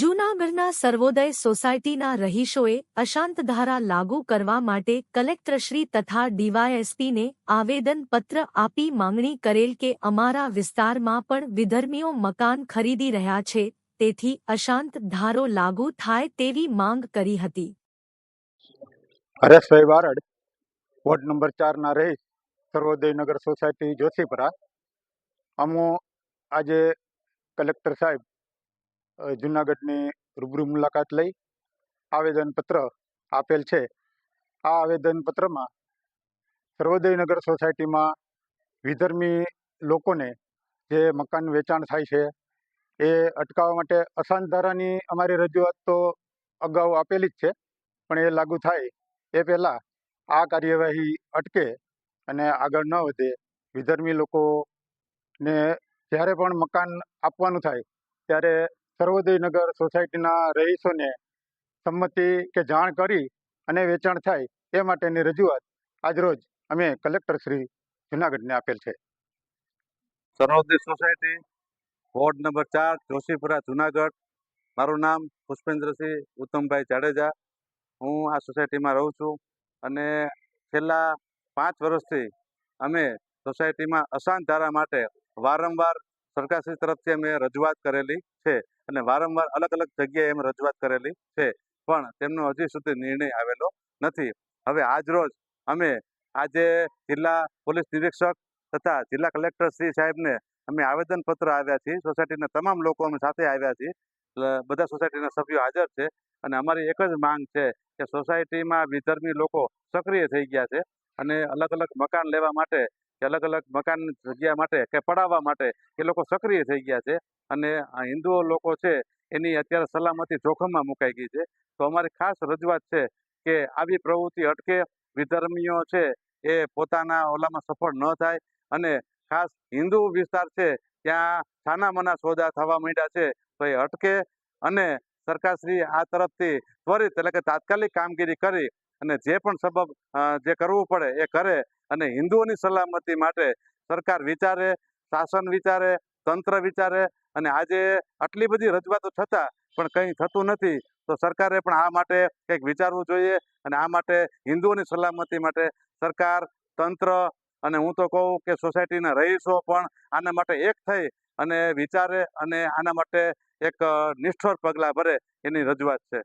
જૂનાગઢના સર્વોદય સોસાયટીના રહીશોએ અશાંતધારા લાગુ કરવા માટે કલેક્ટરશ્રી તથા ડીવાયએસપીને આવેદનપત્ર આપી માંગણી કરેલ કે અમારા વિસ્તારમાં પણ વિધર્મીઓ મકાન ખરીદી રહ્યા છે, તેથી અશાંત ધારો લાગુ થાય તેવી માંગ કરી હતી. હરેશભાઈ બારડ વોર્ડ નંબર ચારના રહીશ સર્વોદયનગર સોસાયટી જોશીપરા. અમો આજે કલેક્ટર સાહેબ જુનાગઢની રૂબરૂ મુલાકાત લઈ આવેદનપત્ર આપેલ છે. આ આવેદનપત્રમાં સર્વોદયનગર સોસાયટીમાં વિધર્મી લોકોને જે મકાન વેચાણ થાય છે, એ અટકાવવા માટે અશાંત ધારાની અમારી રજૂઆત તો અગાઉ આપેલી જ છે, પણ એ લાગુ થાય એ પહેલાં આ કાર્યવાહી અટકે અને આગળ ન વધે વિધર્મી લોકોને જ્યારે પણ મકાન આપવાનું થાય ત્યારે સર્વોદયનગર સોસાયટીના રહીશોને સંમતિ કે જાણ કરી અને વેચાણ થાય એ માટેની રજૂઆત આજરોજ અમે કલેક્ટર શ્રી જુનાગઢને આપેલ છે. સર્વોદય સોસાયટી વોર્ડ નંબર ચાર, જોશીપુરા, જુનાગઢ. મારું નામ પુષ્પેન્દ્રસિંહ ઉત્તમભાઈ જાડેજા. હું આ સોસાયટીમાં રહું છું અને છેલ્લા પાંચ વર્ષથી અમે સોસાયટીમાં અશાંત ધારા માટે વારંવાર સરકારશ્રી તરફથી અમે રજૂઆત કરેલી છે અને વારંવાર અલગ અલગ જગ્યાએ અમે રજૂઆત કરેલી છે. પણ તેમનો હજી સુધી નિર્ણય આવેલો નથી. હવે આજરોજ અમે આજે જિલ્લા પોલીસ નિરીક્ષક તથા જિલ્લા કલેક્ટર શ્રી સાહેબને અમે આવેદનપત્ર આવ્યા છીએ. સોસાયટીના તમામ લોકો અમે સાથે આવ્યા છીએ. બધા સોસાયટીના સભ્યો હાજર છે અને અમારી એક જ માંગ છે કે સોસાયટીમાં વિધર્મી લોકો સક્રિય થઈ ગયા છે અને અલગ અલગ મકાન લેવા માટે કે અલગ અલગ મકાન જગ્યા માટે કે પડાવવા માટે એ લોકો સક્રિય થઈ ગયા છે. અને આ હિન્દુઓ લોકો છે એની અત્યારે સલામતી જોખમમાં મુકાઈ ગઈ છે. તો અમારી ખાસ રજૂઆત છે કે આવી પ્રવૃત્તિ અટકે, વિધર્મીઓ છે એ પોતાના ઓલામાં સફળ ન થાય અને ખાસ હિન્દુ વિસ્તાર છે ત્યાં છાના સોદા થવા માંડ્યા છે તો એ અટકે અને સરકારશ્રી આ તરફથી ત્વરિત એટલે કે તાત્કાલિક કામગીરી કરી અને જે પણ સબબ જે કરવું પડે એ કરે અને હિન્દુઓની સલામતી માટે સરકાર વિચારે, શાસન વિચારે, તંત્ર વિચારે અને આજે આટલી બધી રજૂઆતો છતાં પણ કંઈ થતું નથી, તો સરકારે પણ આ માટે કંઈક વિચારવું જોઈએ અને આ માટે હિન્દુઓની સલામતી માટે સરકાર, તંત્ર અને હું તો કહું કે સોસાયટીના રહીશો પણ આના માટે એક થઈ અને વિચારે અને આના માટે એક નિષ્ઠોર પગલાં ભરે એની રજૂઆત છે.